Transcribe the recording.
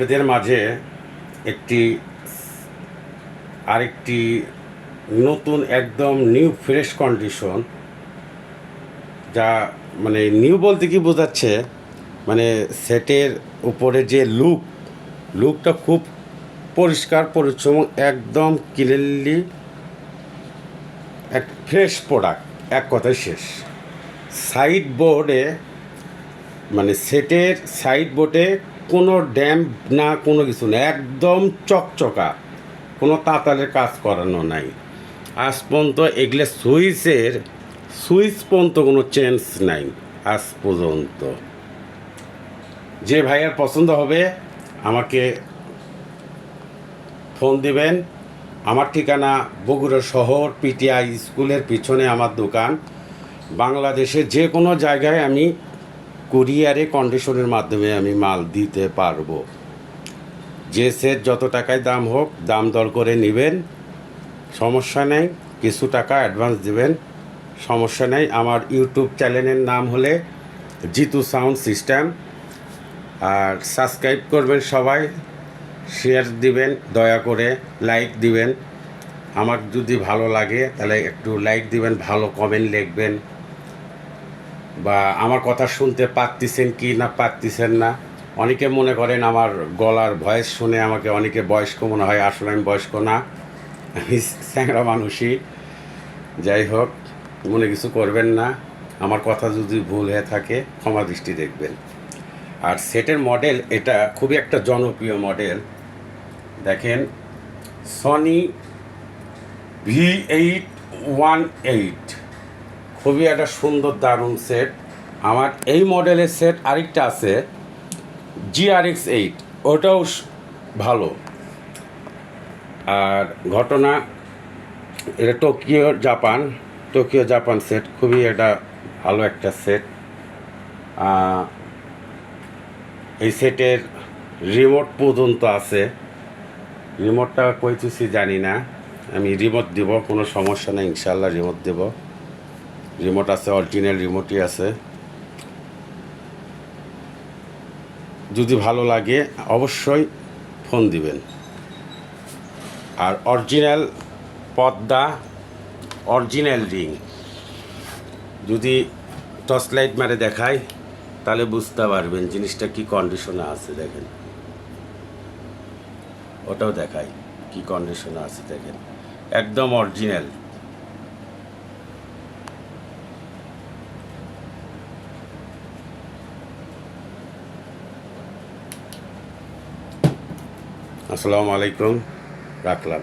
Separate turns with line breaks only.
আপনাদের মাঝে একটি, আরেকটি নতুন একদম নিউ ফ্রেশ কন্ডিশন যা মানে নিউ বলতে কি বোঝাচ্ছে? মানে সেটের উপরে যে লুক লুকটা খুব পরিষ্কার, পরিচ্ছন্ন, একদম ক্লিয়ারলি এক ফ্রেশ প্রোডাক্ট এক কথায় শেষ। সাইড বোর্ডে মানে সেটের সাইড বোর্ডে কোনো ড্যাম্প না কোনো কিছু না, একদম চকচকা, কোনো তাতালের কাজ করানো নাই। আজ পর্যন্ত এগুলো সুইচের, সুইচ পর্যন্ত কোনো চেঞ্জ নাই, আজ পর্যন্ত। যে ভাইয়ের পছন্দ হবে, আমাকে ফোন দিবেন। আমার ঠিকানা বগুড়া শহর, পিটিআই স্কুলের পিছনে আমার দোকান। বাংলাদেশে যে কোনো জায়গায় আমি কুরিয়ারে কন্ডিশনের মাধ্যমে আমি মাল দিতে পারব। যে সেট যত টাকায় দাম হোক, দাম দর করে নেবেন, সমস্যা নেই। কিছু টাকা অ্যাডভান্স দেবেন, সমস্যা নেই। আমার ইউটিউব চ্যানেলের নাম হলে জিতু সাউন্ড সিস্টেম। আর সাবস্ক্রাইব করবেন সবাই শেয়ার দিবেন, দয়া করে লাইক দিবেন। আমার যদি ভালো লাগে, তাহলে একটু লাইক দিবেন, ভালো কমেন্ট লিখবেন। বা আমার কথা শুনতে পারতেছেন কি না পারতেছেন না। অনেকে মনে করেন আমার গলার ভয়েস শুনে আমাকে অনেকে বয়স্ক মনে হয়, আসলে আমি বয়স্ক না। আমি স্যাংরা মানুষই। যাই হোক, মনে কিছু করবেন না। আমার কথা যদি ভুল হয়ে থাকে, ক্ষমা দৃষ্টি দেখবেন। আর সেটের মডেল, এটা খুবই একটা জনপ্রিয় মডেল। দেখেন Sony V eight one eight খুবই একটা সুন্দর দারুণ সেট আমার এই মডেলের সেট আরেকটা আছে জিআরএক্স এইট ওটাও ভালো। আর ঘটনা, এটা Tokyo Japan Tokyo Japan set খুবই এটা ভালো একটা সেট এই সেটের রিমোট পর্যন্ত আছে। রিমোটটা কইতেছি জানি না, আমি রিমোট দিব, কোনো সমস্যা নেই ইনশাল্লাহ রিমোট দেব। রিমোট আছে অরিজিনাল রিমোটই আছে। যদি ভালো লাগে, অবশ্যই ফোন দিবেন। আর অরিজিনাল পর্দা অরিজিনাল রিং। যদি টর্চ লাইট মারে দেখায়, তাহলে বুঝতে পারবেন জিনিসটা কি কন্ডিশনে আছে, দেখেন। ওটাও দেখায় কি কন্ডিশনে আছে, দেখেন। একদম অরিজিনাল। আসসালামু আলাইকুম রাখলাম।